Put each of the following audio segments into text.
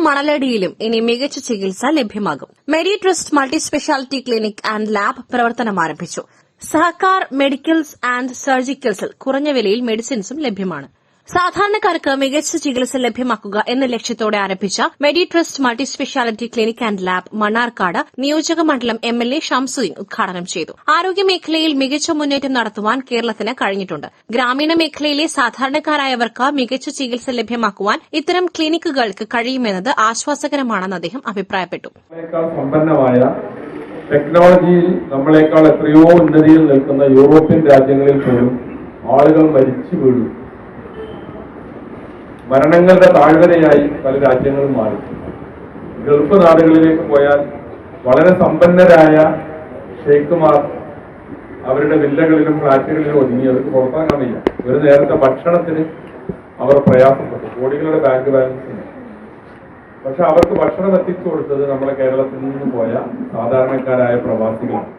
മണലടിയിലും ഇനി മികച്ച ചികിത്സ ലഭ്യമാകും. Meditrust multi speciality clinic and lab പ്രവർത്തനം ആരംഭിച്ചു. സഹകാർ മെഡിക്കൽസ് ആൻഡ് സർജിക്കൽസിൽ കുറഞ്ഞ വിലയിൽ മെഡിസിൻസും ലഭ്യമാണ്. സാധാരണക്കാർക്ക് മികച്ച ചികിത്സ ലഭ്യമാക്കുക എന്ന ലക്ഷ്യത്തോടെ ആരംഭിച്ച Meditrust multi speciality clinic and lab Mannarkkad നിയോജക മണ്ഡലം എം എൽ എ ഷംസുദ്ദീൻ ഉദ്ഘാടനം ചെയ്തു. ആരോഗ്യ മേഖലയിൽ മികച്ച മുന്നേറ്റം നടത്തുവാൻ കേരളത്തിന് കഴിഞ്ഞിട്ടുണ്ട്. ഗ്രാമീണ മേഖലയിലെ സാധാരണക്കാരായവർക്ക് മികച്ച ചികിത്സ ലഭ്യമാക്കുവാൻ ഇത്തരം ക്ലിനിക്കുകൾക്ക് കഴിയുമെന്നത് ആശ്വാസകരമാണെന്ന് അദ്ദേഹം അഭിപ്രായപ്പെട്ടു. ടെക്നോളജിയിൽ നമ്മളെക്കാൾ എത്രയോ ഉന്നതിയിൽ നിൽക്കുന്ന യൂറോപ്യൻ രാജ്യങ്ങളിൽ പോലും ആളുകൾ മരിച്ചു വീണു. മരണങ്ങളുടെ താഴ്വരയായി പല രാജ്യങ്ങളും മാറി. ഗൾഫ് നാടുകളിലേക്ക് പോയാൽ വളരെ സമ്പന്നരായ ഷെയ്ഖുമാർ അവരുടെ വില്ലകളിലും ഫ്ലാറ്റുകളിലും ഒതുങ്ങി. അവർക്ക് വയ്യ ഒരു നേരത്തെ ഭക്ഷണത്തിന് അവർ പ്രയാസപ്പെട്ടു. കോടികളുടെ ബാങ്ക് ബാലൻസ് പക്ഷെ അവർക്ക് ഭക്ഷണം എത്തിച്ചു കൊടുത്തത് നമ്മളെ കേരളത്തിൽ നിന്ന് പോയ സാധാരണക്കാരായ പ്രവാസികളാണ്.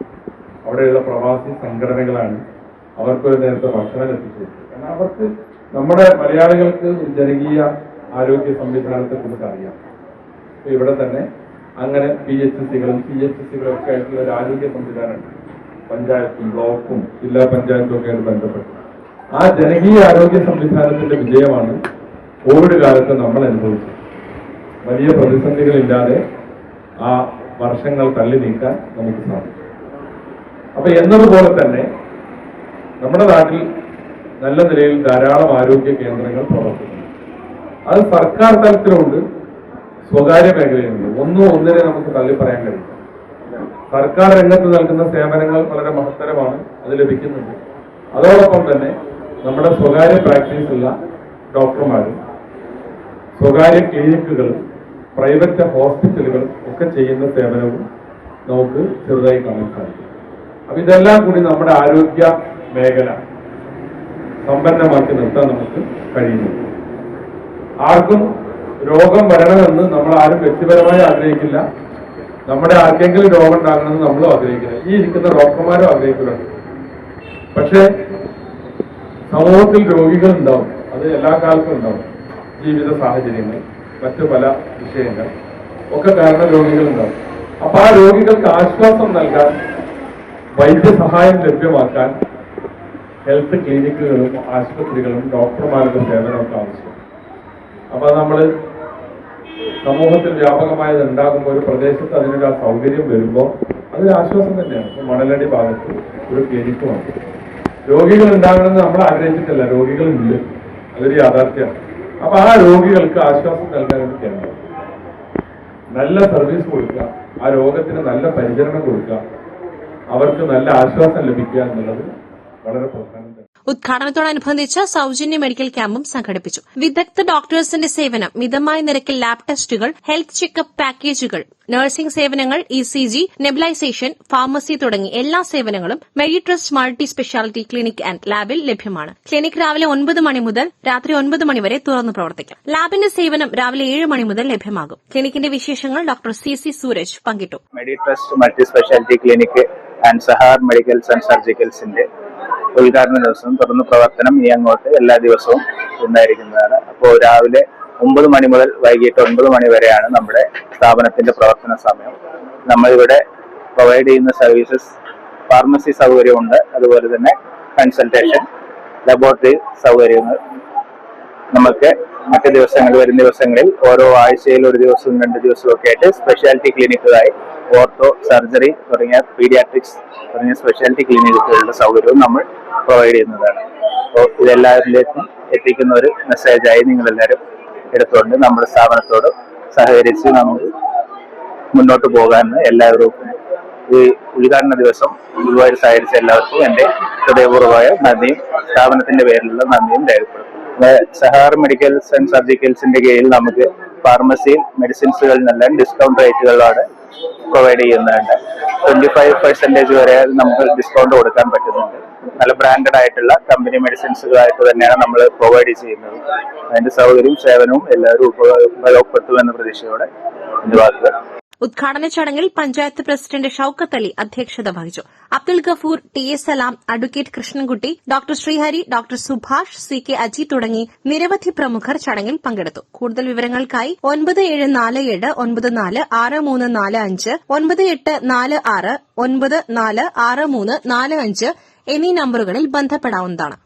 അവിടെയുള്ള പ്രവാസി സംഘടനകളാണ് അവർക്ക് ഒരു നേരത്തെ ഭക്ഷണം എത്തിച്ചു കൊടുത്തത്. കാരണം അവർക്ക് നമ്മുടെ മലയാളികൾക്ക് ജനകീയ ആരോഗ്യ സംവിധാനത്തെ കുറിച്ച് അറിയാം. ഇവിടെ തന്നെ അങ്ങനെ പി എച്ച് സികളും സി എച്ച് സികളും ഒക്കെ ആയിട്ടുള്ള ഒരു ആരോഗ്യ സംവിധാനമുണ്ട്. പഞ്ചായത്തും ബ്ലോക്കും ജില്ലാ പഞ്ചായത്തും ഒക്കെ ആയിട്ട് ബന്ധപ്പെട്ട്. ആ ജനകീയ ആരോഗ്യ സംവിധാനത്തിന്റെ വിജയമാണ് കോവിഡ് കാലത്ത് നമ്മൾ അനുഭവിച്ചത്. വലിയ പ്രതിസന്ധികളില്ലാതെ ആ വർഷങ്ങൾ തള്ളി നീക്കാൻ നമുക്ക് സാധിക്കും അപ്പൊ എന്നതുപോലെ തന്നെ നമ്മുടെ നാട്ടിൽ നല്ല നിലയിൽ ധാരാളം ആരോഗ്യ കേന്ദ്രങ്ങൾ പ്രവർത്തിക്കുന്നു. അത് സർക്കാർ തലത്തിലുണ്ട് സ്വകാര്യ മേഖലയിലുണ്ട്. ഒന്നും ഒന്നിനെ നമുക്ക് തള്ളി പറയാൻ കഴിയും സർക്കാർ രംഗത്ത് നൽകുന്ന സേവനങ്ങൾ വളരെ മഹത്തരമാണ് അത് ലഭിക്കുന്നുണ്ട്. അതോടൊപ്പം തന്നെ നമ്മുടെ സ്വകാര്യ പ്രാക്ടീസുള്ള ഡോക്ടർമാരും സ്വകാര്യ ക്ലിനിക്കുകളും പ്രൈവറ്റ് ഹോസ്പിറ്റലുകൾ ഒക്കെ ചെയ്യുന്ന സേവനവും നമുക്ക് ചെറുതായി കാണാൻ സാധിക്കും. അപ്പൊ ഇതെല്ലാം കൂടി നമ്മുടെ ആരോഗ്യ മേഖല സമ്പന്നമാക്കി നിർത്താൻ നമുക്ക് കഴിയുന്നു. ആർക്കും രോഗം വരണമെന്ന് നമ്മൾ ആരും വ്യക്തിപരമായി ആഗ്രഹിക്കില്ല. നമ്മുടെ ആർക്കെങ്കിലും രോഗം ഉണ്ടാകണമെന്ന് നമ്മളും ആഗ്രഹിക്കില്ല. ഈ ഇരിക്കുന്ന ഡോക്ടർമാരും ആഗ്രഹിക്കുന്നുണ്ട്. പക്ഷേ സമൂഹത്തിൽ രോഗികൾ ഉണ്ടാവും. അത് എല്ലാ കാലത്തും ഉണ്ടാവും. ജീവിത സാഹചര്യങ്ങൾ മറ്റു പല വിഷയങ്ങൾ. ഒക്കെ കാരണം രോഗികൾ ഉണ്ടാവും. അപ്പൊ ആ രോഗികൾക്ക് ആശ്വാസം നൽകാൻ വൈദ്യസഹായം ലഭ്യമാക്കാൻ ഹെൽത്ത് ക്ലിനിക്കുകളും ആശുപത്രികളും ഡോക്ടർമാരുടെ സേവനമൊക്കെ ആവശ്യം. അപ്പോൾ നമ്മൾ സമൂഹത്തിൽ വ്യാപകമായത് ഉണ്ടാകുമ്പോൾ ഒരു പ്രദേശത്ത് അതിനൊരു ആ സൗകര്യം വരുമ്പോൾ അതൊരു ആശ്വാസം തന്നെയാണ്. ഇപ്പൊ മണലടി ഭാഗത്ത് ഒരു ക്ലിനിക്കുമാണ് രോഗികൾ ഉണ്ടാകണമെന്ന് നമ്മൾ ആഗ്രഹിച്ചിട്ടില്ല. രോഗികളുണ്ട്. അതൊരു യാഥാർത്ഥ്യമാണ്. അപ്പൊ ആ രോഗികൾക്ക് ആശ്വാസം നൽകാൻ കേന്ദ്രം നല്ല സർവീസ് കൊടുക്കുക. ആ രോഗത്തിന് നല്ല പരിചരണം കൊടുക്കുക. അവർക്ക് നല്ല ആശ്വാസം ലഭിക്കുക എന്നുള്ളത് വളരെ പ്രധാനം ഉദ്ഘാടനത്തോടനുബന്ധിച്ച് സൌജന്യ മെഡിക്കൽ ക്യാമ്പും സംഘടിപ്പിച്ചു. വിദഗ്ധ ഡോക്ടേഴ്സിന്റെ സേവനം മിതമായ നിരക്കിൽ ലാബ് ടെസ്റ്റുകൾ ഹെൽത്ത് ചെക്കപ്പ് പാക്കേജുകൾ നഴ്സിംഗ് സേവനങ്ങൾ E C G nebulisation pharmacy തുടങ്ങി എല്ലാ സേവനങ്ങളും Meditrust multi speciality clinic and ലാബിൽ ലഭ്യമാണ്. ക്ലിനിക് രാവിലെ ഒൻപത് മണി മുതൽ രാത്രി ഒൻപത് മണി വരെ തുറന്നു പ്രവർത്തിക്കും. ലാബിന്റെ സേവനം രാവിലെ ഏഴ് മണി മുതൽ ലഭ്യമാകും. ക്ലിനിക്കിന്റെ വിശേഷങ്ങൾ ഡോക്ടർ സി സി സൂരജ് പങ്കിട്ടു. Meditrust multi speciality clinic and Sahar medicals and സർജിക്കൽസിന്റെ ഉദ്ഘാടന ദിവസം തുടർന്ന് പ്രവർത്തനം ഇനി അങ്ങോട്ട് എല്ലാ ദിവസവും ഉണ്ടായിരിക്കുന്നതാണ്. അപ്പോൾ രാവിലെ ഒമ്പത് മണി മുതൽ വൈകിട്ട് ഒൻപത് മണി വരെയാണ് നമ്മുടെ സ്ഥാപനത്തിന്റെ പ്രവർത്തന സമയം. നമ്മളിവിടെ പ്രൊവൈഡ് ചെയ്യുന്ന സർവീസസ് ഫാർമസി സൗകര്യമുണ്ട്. അതുപോലെ തന്നെ കൺസൾട്ടേഷൻ ലബോറട്ടറി സൗകര്യങ്ങൾ. നമുക്ക് മറ്റ് ദിവസങ്ങൾ വരും ദിവസങ്ങളിൽ ഓരോ ആഴ്ചയിൽ ഒരു ദിവസവും രണ്ട് ദിവസവും ഒക്കെ ആയിട്ട് സ്പെഷ്യാലിറ്റി ക്ലിനിക്കുകളായി ഓർത്തോ സർജറി തുടങ്ങിയ പീഡിയാട്രിക്സ് തുടങ്ങിയ സ്പെഷ്യാലിറ്റി ക്ലിനിക്കുകളുടെ സൗകര്യവും നമ്മൾ പ്രൊവൈഡ് ചെയ്യുന്നതാണ്. അപ്പോൾ ഇതെല്ലാവരിലേക്കും എത്തിക്കുന്ന ഒരു മെസ്സേജായി നിങ്ങളെല്ലാവരും എടുത്തുകൊണ്ട് നമ്മുടെ സ്ഥാപനത്തോട് സഹകരിച്ച് നമുക്ക് മുന്നോട്ട് പോകാൻ എല്ലാവരും ഈ ഉദ്ഘാടന ദിവസം ഗുരുവായൂർ സഹകരിച്ച എല്ലാവർക്കും എന്റെ ഹൃദയപൂർവമായ നന്ദിയും സ്ഥാപനത്തിന്റെ പേരിലുള്ള നന്ദിയും രേഖപ്പെടുത്തും സഹാർ മെഡിക്കൽസ് ആൻഡ് സർജിക്കൽസിന്റെ കീഴിൽ നമുക്ക് ഫാർമസിയിൽ മെഡിസിൻസുകളിലെല്ലാം ഡിസ്കൗണ്ട് റേറ്റുകളാണ് പ്രൊവൈഡ് ചെയ്യുന്നുണ്ട്. ട്വന്റി ഫൈവ് പെർസെന്റേജ് വരെ നമുക്ക് ഡിസ്കൗണ്ട് കൊടുക്കാൻ പറ്റുന്നുണ്ട്. നല്ല ബ്രാൻഡഡ് ആയിട്ടുള്ള കമ്പനി മെഡിസിൻസുകളായിട്ട് തന്നെയാണ് നമ്മൾ പ്രൊവൈഡ് ചെയ്യുന്നത്. അതിന്റെ സൗകര്യവും സേവനവും എല്ലാവരും ഉപ- ഉപയോഗപ്പെടുത്തുമെന്ന പ്രതീക്ഷയോടെ എന്റെ വാക്കുകൾ ഉദ്ഘാടന ചടങ്ങിൽ പഞ്ചായത്ത് പ്രസിഡന്റ് ഷൌക്കത്ത് അലി അധ്യക്ഷത വഹിച്ചു. Abdul Gafoor T S Salam advocate Krishnankutty doctor Srihari doctor Subhash C K Aji തുടങ്ങി നിരവധി പ്രമുഖർ ചടങ്ങിൽ പങ്കെടുത്തു. കൂടുതൽ വിവരങ്ങൾക്കായി ഒൻപത് ഏഴ് നാല് ഏഴ് ഒൻപത് നാല് ആറ് മൂന്ന് നാല് അഞ്ച് ഒൻപത് എട്ട് നാല് ആറ് ഒൻപത് നാല് ആറ് മൂന്ന് നാല് അഞ്ച് എന്നീ നമ്പറുകളിൽ ബന്ധപ്പെടാവുന്നതാണ്.